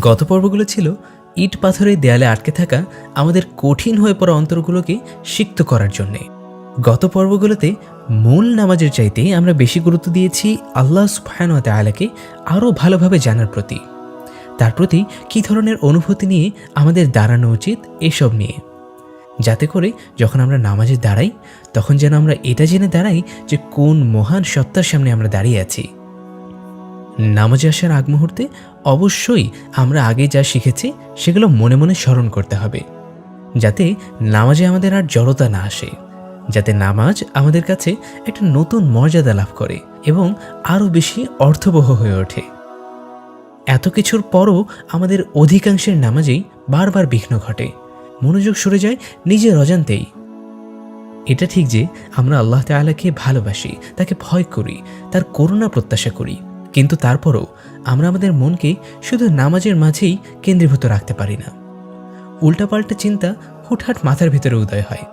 গত পর্বগুলো ছিল ইট পাথরের দেয়ালে আটকে থাকা আমাদের কঠিন হয়ে পড়া অন্তরগুলোকে সিক্ত করার জন্যে। গত পর্বগুলোতে মূল নামাজের চাইতে আমরা বেশি গুরুত্ব দিয়েছি আল্লাহ সুবহানাহু ওয়া তাআলাকে আরও ভালোভাবে জানার প্রতি। তার প্রতি কী ধরনের অনুভূতি নিয়ে আমাদের দাঁড়ানো উচিত এসব নিয়ে। যাতে করে যখন আমরা নামাজে দাঁড়াই, তখন যেন আমরা এটা জেনে দাঁড়াই যে কোন মহান সত্তার সামনে আমরা দাঁড়িয়ে আছি। নামাজে আসার আগ মুহূর্তে অবশ্যই আমরা আগে যা শিখেছি সেগুলো মনে মনে স্মরণ করতে হবে, যাতে নামাজে আমাদের আর জড়তা না আসে, যাতে নামাজ আমাদের কাছে একটা নতুন মর্যাদা লাভ করে এবং আরও বেশি অর্থবহ হয়ে ওঠে। এত কিছুর পরও আমাদের অধিকাংশের নামাজেই বারবার বিঘ্ন ঘটে, মনোযোগ সরে যায় নিজের অজান্তেই। এটা ঠিক যে আমরা আল্লাহ তাআলাকে ভালোবাসি, তাকে ভয় করি, তার করুণা প্রত্যাশা করি। কিন্তু তারপরও আমরা আমাদের মনকে শুধু নামাজের মাঝেই কেন্দ্রীভূত রাখতে পারি না। উল্টাপাল্টা চিন্তা হুটহাট মাথার ভিতরে উদয় হয়।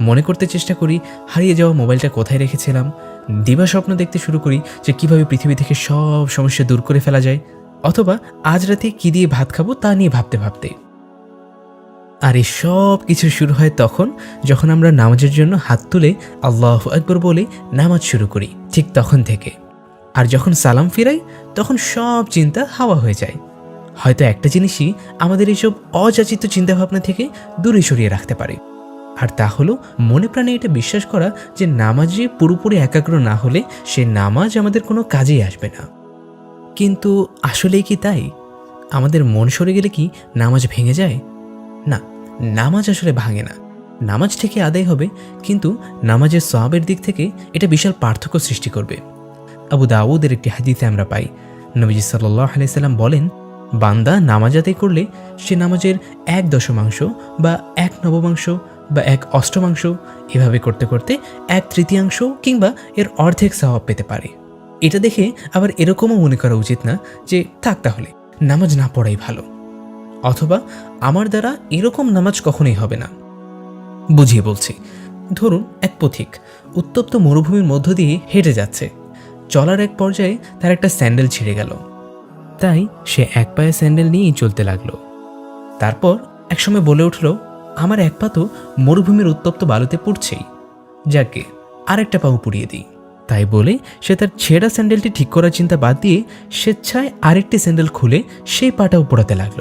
মনে করতে চেষ্টা করি, হারিয়ে যাওয়া মোবাইলটা কোথায় রেখেছিলাম? দিবা স্বপ্ন দেখতে শুরু করি যে কীভাবে পৃথিবী থেকে সব সমস্যা দূর করে ফেলা যায়, অথবা আজ রাতে কী দিয়ে ভাত খাব তা নিয়ে ভাবতে ভাবতে। আর এই সব কিছু শুরু হয় তখন যখন আমরা নামাজের জন্য হাত তুলে আল্লাহ আকবর বলে নামাজ শুরু করি, ঠিক তখন থেকে। আর যখন সালাম ফিরাই, তখন সব চিন্তা হাওয়া হয়ে যায়। হয়তো একটা জিনিসই আমাদের এইসব অযাচিত চিন্তাভাবনা থেকে দূরে সরিয়ে রাখতে পারে। আর তা হলো, মনে প্রাণে এটা বিশ্বাস করা যে নামাজে পুরোপুরি একাগ্র না হলে সে নামাজ আমাদের কোনো কাজেই আসবে না। কিন্তু আসলেই কি তাই? আমাদের মন সরে গেলে কি নামাজ ভেঙে যায়? না, নামাজ আসলে ভাঙে না। নামাজ থেকে আদায় হবে, কিন্তু নামাজের সওয়াবের দিক থেকে এটা বিশাল পার্থক্য সৃষ্টি করবে। আবু দাউদের একটি হাদিসে আমরা পাই। নবীজি সাল্লাহ আলাইসাল্লাম বলেন, বান্দা নামাজ আদায় করলে সে নামাজের এক দশমাংশ বা এক নবমাংশ বা এক অষ্টমাংশ এভাবে করতে করতে এক তৃতীয়াংশ কিংবা এর অর্ধেক স্বভাব পেতে পারে। এটা দেখে আবার এরকমও মনে করা উচিত না যে, থাক তাহলে, নামাজ না পড়াই ভালো। অথবা আমার দ্বারা এরকম নামাজ কখনোই হবে না। বুঝিয়ে বলছি, ধরুন এক পথিক উত্তপ্ত মরুভূমির মধ্য দিয়ে হেঁটে যাচ্ছে। চলার এক পর্যায়ে তার একটা স্যান্ডেল ছিঁড়ে গেল। তাই সে এক পায়ে স্যান্ডেল নিয়েই চলতে লাগল। তারপর একসময় বলে উঠল, আমার এক পা তো মরুভূমির উত্তপ্ত বালুতে পড়ছেই। যাকে আরেকটা পাও পুড়িয়ে দিই। তাই বলে সে তার ছেঁড়া স্যান্ডেলটি ঠিক করার চিন্তা বাদ দিয়ে স্বেচ্ছায় আরেকটি স্যান্ডেল খুলে সেই পাটাও পোড়াতে লাগল।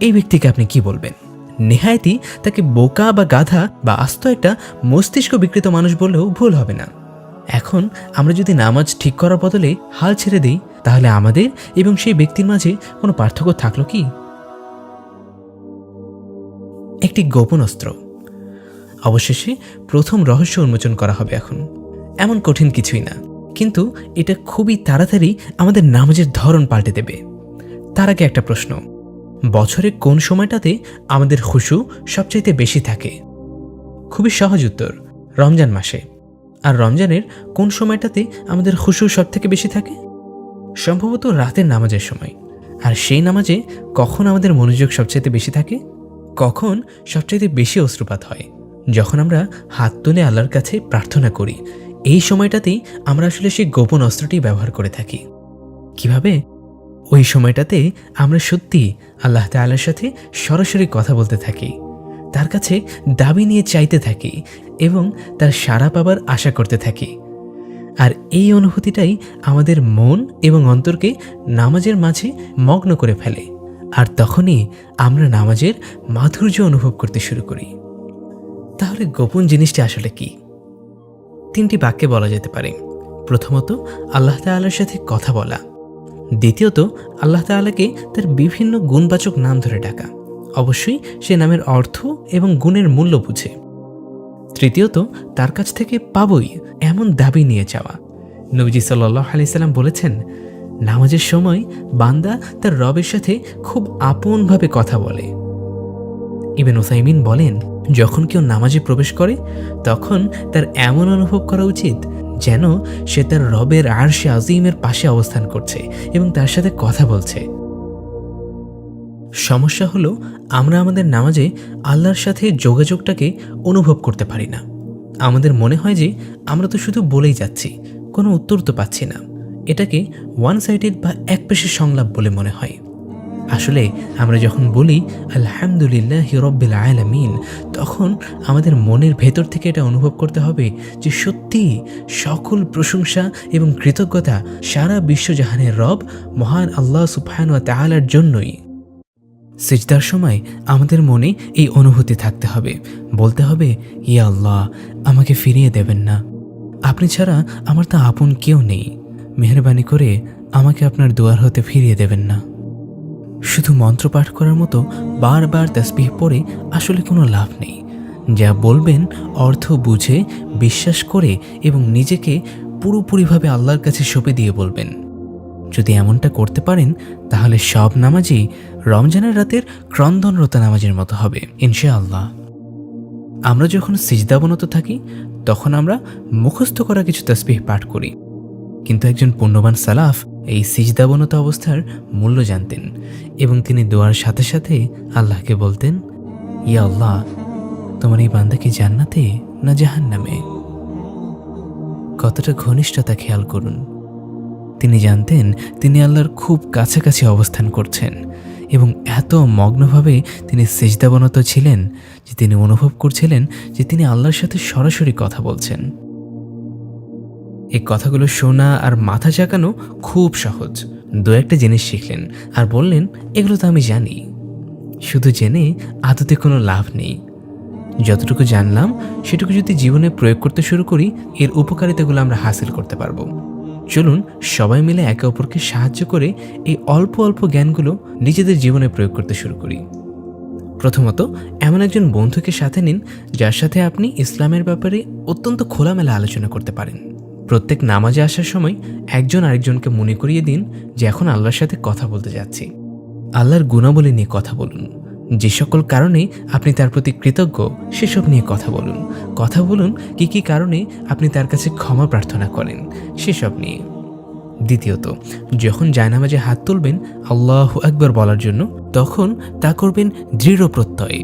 এই ব্যক্তিকে আপনি কি বলবেন? নেহায়তি তাকে বোকা বা গাধা বা আস্ত একটা মস্তিষ্ক বিকৃত মানুষ বললেও ভুল হবে না। এখন আমরা যদি নামাজ ঠিক করার বদলে হাল ছেড়ে দিই, তাহলে আমাদের এবং সেই ব্যক্তির মাঝে কোনো পার্থক্য থাকল কি? একটি গোপন অস্ত্র। অবশেষে প্রথম রহস্য উন্মোচন করা হবে এখন। এমন কঠিন কিছুই না। কিন্তু এটা খুবই তাড়াতাড়ি আমাদের নামাজের ধরন পাল্টে দেবে। তার আগে একটা প্রশ্ন। বছরে কোন সময়টাতে আমাদের খুশু সবচাইতে বেশি থাকে? খুবই সহজ উত্তর, রমজান মাসে। আর রমজানের কোন সময়টাতে আমাদের খুশু সব থেকে বেশি থাকে? সম্ভবত রাতের নামাজের সময়। আর সেই নামাজে কখন আমাদের মনোযোগ সবচাইতে বেশি থাকে? কখন সবচাইতে বেশি অশ্রুপাত হয়? যখন আমরা হাত তুলে আল্লাহর কাছে প্রার্থনা করি, এই সময়টাতেই আমরা আসলে সেই গোপন অস্ত্রটি ব্যবহার করে থাকি। কীভাবে? ওই সময়টাতে আমরা সত্যি আল্লাহ তাল্লার সাথে সরাসরি কথা বলতে থাকি। তার কাছে দাবি নিয়ে চাইতে থাকি এবং তার সাড়া পাবার আশা করতে থাকি। আর এই অনুভূতিটাই আমাদের মন এবং অন্তরকে নামাজের মাঝে মগ্ন করে ফেলে। আর তখনই আমরা নামাজের মাধুর্য অনুভব করতে শুরু করি। তাহলে গোপন জিনিসটি আসলে কি? তিনটি বাক্যে বলা যেতে পারে। প্রথমত, আল্লাহ তাল্লার সাথে কথা বলা। দ্বিতীয়ত, আল্লাহ তাআলাকে তার বিভিন্ন গুণবাচক নাম ধরে ডাকা। অবশ্যই সে নামের অর্থ এবং গুণের মূল্য বুঝে। তৃতীয়ত, তার কাছ থেকে পাবই এমন দাবি নিয়ে যাওয়া। নবীজি সাল্লাহ আলাইসাল্লাম বলেছেন, নামাজের সময় বান্দা তার রবের সাথে খুব আপনভাবে কথা বলে। ইবেন ওসাইমিন বলেন, যখন কেউ নামাজে প্রবেশ করে, তখন তার এমন অনুভব করা উচিত যেন সে তার রবের আরশে আজিমের পাশে অবস্থান করছে এবং তার সাথে কথা বলছে। সমস্যা হলো, আমরা আমাদের নামাজে আল্লাহর সাথে যোগাযোগটাকে অনুভব করতে পারি না। আমাদের মনে হয় যে আমরা তো শুধু বলেই যাচ্ছি, কোনো উত্তর তো পাচ্ছি না। এটাকে ওয়ান সাইডেড বা এক পেশের সংলাপ বলে মনে হয়। আসলে আমরা যখন বলি, আলহামদুলিল্লাহ রব্বিল আলামিন তখন আমাদের মনের ভেতর থেকে এটা অনুভব করতে হবে যে সত্যি সকল প্রশংসা এবং কৃতজ্ঞতা সারা বিশ্বজাহানের রব, মহান আল্লাহ সুবহান ওয়া তাআলার জন্যই। সিজদার সময় আমাদের মনে এই অনুভূতি থাকতে হবে। বলতে হবে ইয়া আল্লাহ, আমাকে ফিরিয়ে দেবেন না। আপনি ছাড়া আমার তা আপন কেউ নেই। মেহরবানি করে আমাকে আপনার দুয়ার হতে ফিরিয়ে দেবেন না। শুধু মন্ত্র পাঠ করার মতো বারবার তসবিহ পড়ে আসলে কোনো লাভ নেই। যা বলবেন অর্থ বুঝে, বিশ্বাস করে এবং নিজেকে পুরোপুরিভাবে আল্লাহর কাছে সঁপে দিয়ে বলবেন। যদি এমনটা করতে পারেন, তাহলে সব নামাজই রমজানের রাতের ক্রন্দনরত নামাজের মতো হবে, ইনশাআল্লাহ। আমরা যখন সিজদাবনত থাকি, তখন আমরা মুখস্থ করা কিছু তসবিহ পাঠ করি। কিন্তু একজন পুণ্যবান সালাফ এই সিজদাবনত অবস্থার মূল্য জানতেন এবং তিনি দোয়ার সাথে সাথে আল্লাহকে বলতেন, ইয়া আল্লাহ, তোমার এই বান্দা কি জান্নাতে না জাহান্নামে? কতটা ঘনিষ্ঠতা খেয়াল করুন। তিনি জানতেন তিনি আল্লাহর খুব কাছাকাছি অবস্থান করছেন এবং এত মগ্নভাবে তিনি সেজদাবনত ছিলেন যে তিনি অনুভব করছিলেন যে তিনি আল্লাহর সাথে সরাসরি কথা বলছেন। এই কথাগুলো শোনা আর মাথা জাগানো খুব সহজ। দু একটা জিনিস শিখলেন আর বললেন, এগুলো তো আমি জানি। শুধু জেনে আদতে কোনো লাভ নেই। যতটুকু জানলাম, সেটুকু যদি জীবনে প্রয়োগ করতে শুরু করি, এর উপকারিতাগুলো আমরা হাসিল করতে পারব। চলুন সবাই মিলে একে অপরকে সাহায্য করে এই অল্প অল্প জ্ঞানগুলো নিজেদের জীবনে প্রয়োগ করতে শুরু করি। প্রথমত, এমন একজন বন্ধুকে সাথে নিন যার সাথে আপনি ইসলামের ব্যাপারে অত্যন্ত খোলামেলা আলোচনা করতে পারেন। প্রত্যেক নামাজে আসার সময় একজন আরেকজনকে মনে করিয়ে দিন যে এখন আল্লাহর সাথে কথা বলতে যাচ্ছি। আল্লাহর গুণাবলী নিয়ে কথা বলুন। যে সকল কারণে আপনি তার প্রতি কৃতজ্ঞ, সেসব নিয়ে কথা বলুন। কথা বলুন কি কি কারণে আপনি তার কাছে ক্ষমা প্রার্থনা করেন, সেসব নিয়ে। দ্বিতীয়ত, যখন জায়নামাজে হাত তুলবেন আল্লাহ একবার বলার জন্য, তখন তা করবেন দৃঢ় প্রত্যয়ে।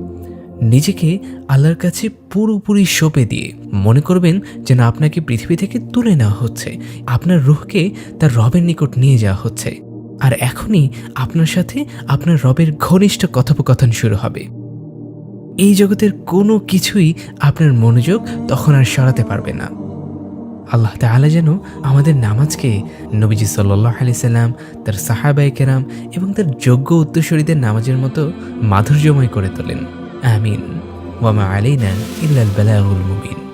নিজেকে আল্লাহর কাছে পুরোপুরি সঁপে দিয়ে মনে করবেন যেন আপনাকে পৃথিবী থেকে তুলে নেওয়া হচ্ছে, আপনার রুহকে তার রবের নিকট নিয়ে যাওয়া হচ্ছে। আর এখনই আপনার সাথে আপনার রবের ঘনিষ্ঠ কথোপকথন শুরু হবে। এই জগতের কোনো কিছুই আপনার মনোযোগ তখন আর সরাতে পারবে না। আল্লাহ তাআলা যেন আমাদের নামাজকে নবীজি সাল্লাহ আলি সাল্লাম, তার সাহাবাই কেরাম এবং তার যোগ্য উত্তরসূরিদের নামাজের মতো মাধুর্যময় করে তোলেন। আমিন। ওয়ামা আলাইনা ইল্লাল বালাগুল মুবিন।